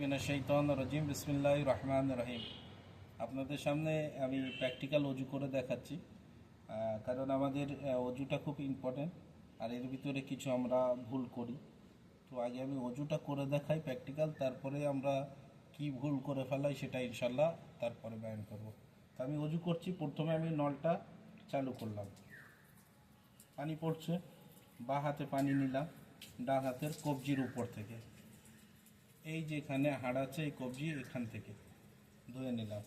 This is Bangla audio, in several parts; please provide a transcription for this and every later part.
রাজিম বিসমিল্লাহ রহমান রহিম। আপনাদের সামনে আমি প্র্যাকটিক্যাল অজু করে দেখাচ্ছি কারণ আমাদের অজুটা খুব ইম্পর্টেন্ট আর এর ভিতরে কিছু আমরা ভুল করি। তো আগে আমি অজুটা করে দেখাই প্র্যাকটিক্যাল, তারপরে আমরা কি ভুল করে ফেলাই সেটা ইনশাল্লাহ তারপরে বয়ান করব। তো আমি অজু করছি, প্রথমে আমি নলটা চালু করলাম। পানি পড়ছে, বা হাতে পানি নিলাম, ডান হাতের কবজির উপর থেকে। এই যে এখানে হাড় আছে, এই কবজি এখান থেকে ধুয়ে নিলাম।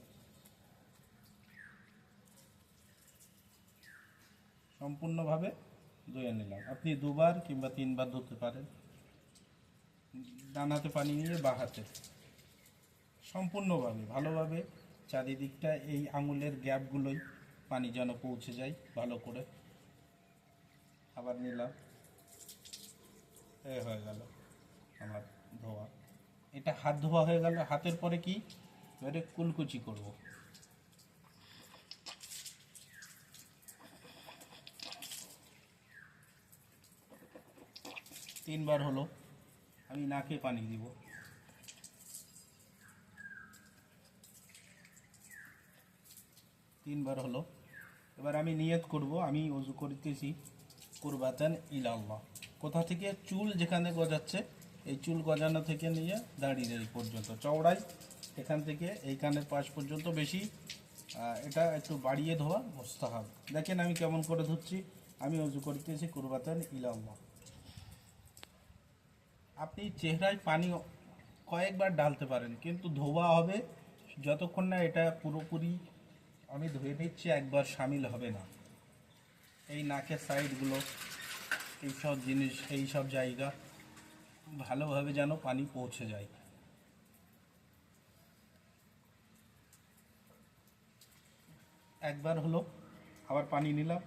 সম্পূর্ণভাবে ধুয়ে নিলাম। আপনি দুবার কিংবা তিনবার ধুতে পারেন। ডানাতে পানি নিয়ে বা হাতে। সম্পূর্ণভাবে, ভালোভাবে চারিদিকটা এই আঙুলের গ্যাপগুলোই পানি যেন পৌঁছে যায় ভালো করে। আবার নিলাম। এ হয়ে গেল আমার ধোয়া। এটা হাত ধোয়া হয়ে গেল, হাতের পরে কি? এবারে কুলকুচি করব। তিনবার হলো, আমি নাকে পানি দিব। তিনবার হলো, এবার আমি নিয়ত করব, আমি অজু করিতেছি, কুরবাতান ইলাল্লাহ। কোথা থেকে? চুল যেখানে গজাচ্ছে এই চুল গজানো থেকে নিয়ে দাঁড়িয়ে এই পর্যন্ত, চওড়াই। এখান থেকে এই কানের পাশ পর্যন্ত বেশি। এটা একটু বাড়িয়ে ধোয়া মোস্তাহাব দেখেন আমি কেমন করে ধুচ্ছি। আমি অজু করিতেছি কুরবাতান ইলাল্লাহ। আপনি চেহারায় পানি কয়েকবার ঢালতে পারেন, কিন্তু ধোয়া হবে যতক্ষণ না এটা পুরোপুরি আমি ধুয়ে নিচ্ছি, একবার সামিল হবে না। এই নাকের সাইডগুলো এইসব জিনিস এই সব জায়গা। ভালোভাবে যেন পানি পৌঁছে যায়। একবার হলো, আবার পানি নিলাম,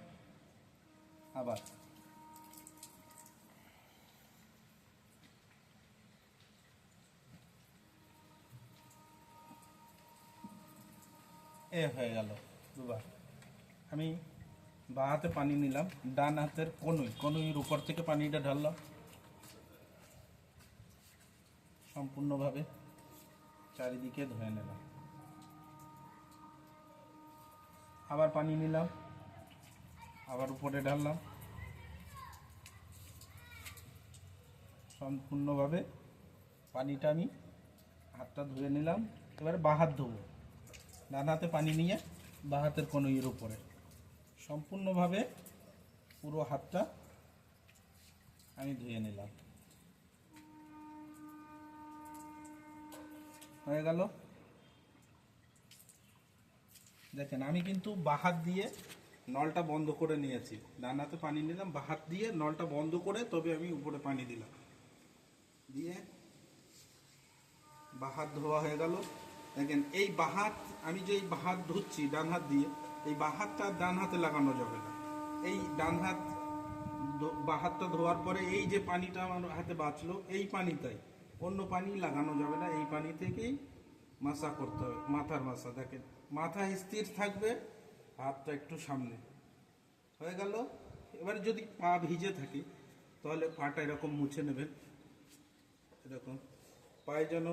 আবার। এ হয়ে গেল, দুবার। আমি বা হাতে পানি নিলাম, ডান হাতের কনুই কনুইয়ের উপর থেকে পানিটা ঢাললাম। সম্পূর্ণভাবে চারিদিকে ধুয়ে নিলাম আবার পানি নিলাম, আবার উপরে ঢাললাম। সম্পূর্ণভাবে পানিটা আমি হাতটা ধুয়ে নিলাম। এবারে বা হাত ধোবো। ডান হাতে পানি নিয়ে বা হাতের কোনো ইয়ের উপরে। সম্পূর্ণভাবে পুরো হাতটা আমি ধুয়ে নিলাম। হয়ে গেল। দেখেন, আমি কিন্তু বাহাত দিয়ে নলটা বন্ধ করে নিয়েছি। ডান হাতে পানি নিলাম, বাহাত দিয়ে নলটা বন্ধ করে তবে আমি উপরে পানি দিলাম। দিয়ে বাহাত ধোয়া হয়ে গেল। দেখেন, এই বাহাত, আমি যে বাহাত ধুচ্ছি ডান হাত দিয়ে, এই বাহাতটা ডান হাতে লাগানো যাবে না। এই ডান হাত বাহাতটা ধোয়ার পরে এই যে পানিটা আমার হাতে বাঁচলো, এই পানিটাই। অন্য পানি লাগানো যাবে না, এই পানি থেকেই মাসা করতে হবে, মাথার মাসা দেখেন, মাথা স্থির থাকবে, হাতটা একটু সামনে। হয়ে গেল? এবারে যদি পা ভিজে থাকে, তাহলে পাটা এরকম মুছে নেবেন। এরকম। পায়ে যেন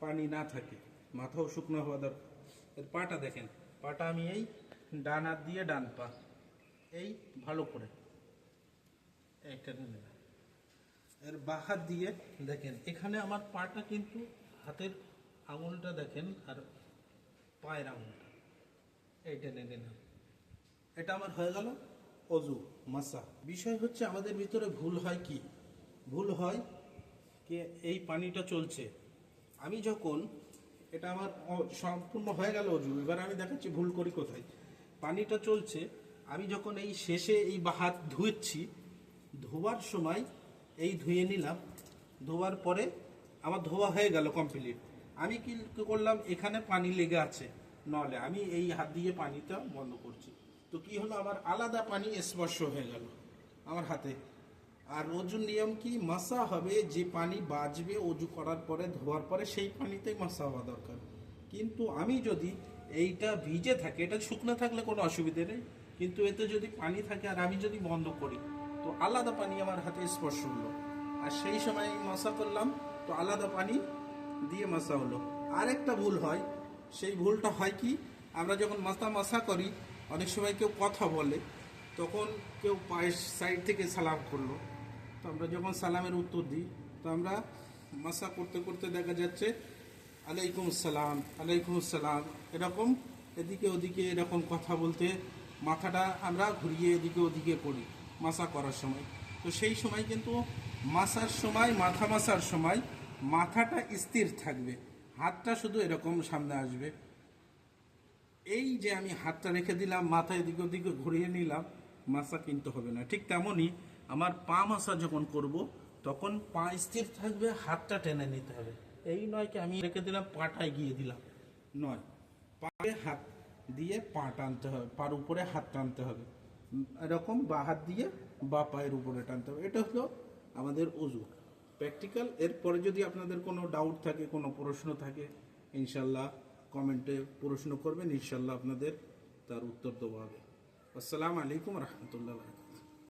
পানি না থাকে। মাথাও শুকনো হওয়া দরকার। পাটা দেখেন, পাটা আমি এই ডান হাত দিয়ে ডান পা, এই ভালো করে। এইটা নিলাম এর বাঁ হাত দিয়ে দেখেন, এখানে আমার পাটা কিন্তু হাতের আঙুলটা দেখেন আর পায়ের আঙুলটা। এইটা নিয়ে নিলাম এটা আমার হয়ে গেল অজু, মাসা। বিষয় হচ্ছে আমাদের ভিতরে ভুল হয় কি? ভুল হয় কি এই পানিটা চলছে। আমি যখন এটা আমার সম্পূর্ণ হয়ে গেল অজু, এবার আমি দেখাচ্ছি ভুল করি কোথায়। পানিটা চলছে, আমি যখন এই শেষে এই বা হাত ধুচ্ছি ধোয়ার সময় এই ধুয়ে নিলাম, ধোয়ার পরে আমার ধোয়া হয়ে গেল কমপ্লিট আমি কি করলাম, এখানে পানি লেগে আছে নলে। আমি এই হাত দিয়ে পানিটা বন্ধ করছি। তো কি হলো, আমার আলাদা পানি স্পর্শ হয়ে গেল আমার হাতে। আর অজুর নিয়ম কি? মাসা হবে, যে পানি বাজবে অজু করার পরে, ধোয়ার পরে, সেই পানিতেই মাসা হওয়া দরকার। কিন্তু আমি যদি এইটা ভিজে থাকে, এটা শুকনো থাকলে কোনো অসুবিধে নেই। কিন্তু এতে যদি পানি থাকে, আর আমি যদি বন্ধ করি তো আলাদা পানি আমার হাতে স্পর্শ হলো। আর সেই সময় মশা করলাম, তো আলাদা পানি দিয়ে মাসা হলো। আরেকটা ভুল হয়, সেই ভুলটা হয় কি, আমরা যখন মাথা মাসা করি, অনেক সময় কেউ কথা বলে, তখন কেউ পায়ের সাইড থেকে সালাম করল। তো আমরা যখন সালামের উত্তর দিই, তো আমরা মাসা করতে করতে দেখা যাচ্ছে, আলাইকুম আসসালাম আলাইকুম আসসালাম এরকম এদিকে ওদিকে এরকম কথা বলতে মাথাটা আমরা ঘুরিয়ে এদিকে ওদিকে করি। মাসা করার সময়। তো সেই সময় কিন্তু মাসার সময়, মাথা মাসার সময় মাথাটা স্থির থাকবে। হাতটা শুধু এরকম সামনে আসবে। এই যে আমি হাতটা রেখে দিলাম, মাথা এদিকে ওদিকে ঘুরিয়ে নিলাম, মাসা কিনতে হবে না। ঠিক তেমনই আমার পা মাসা যখন করব, তখন পা স্থির থাকবে, হাতটা টেনে নিতে হবে। এই নয় কি আমি রেখে দিলাম পাটা গিয়ে দিলাম। নয়। পায়ে হাত দিয়ে পা টানতে হবে, পার উপরে হাত টানতে হবে। এরকম বা হাত দিয়ে বা পায়ের উপরে টানতে হবে। এটা হলো আমাদের অজু প্র্যাকটিক্যাল এরপরে যদি আপনাদের কোনো ডাউট থাকে, কোনো প্রশ্ন থাকে, ইনশাল্লাহ কমেন্টে প্রশ্ন করবেন, ইনশাল্লাহ আপনাদের তার উত্তর দেওয়া হবে। আসসালামু আলাইকুম রহমতুল্লাহ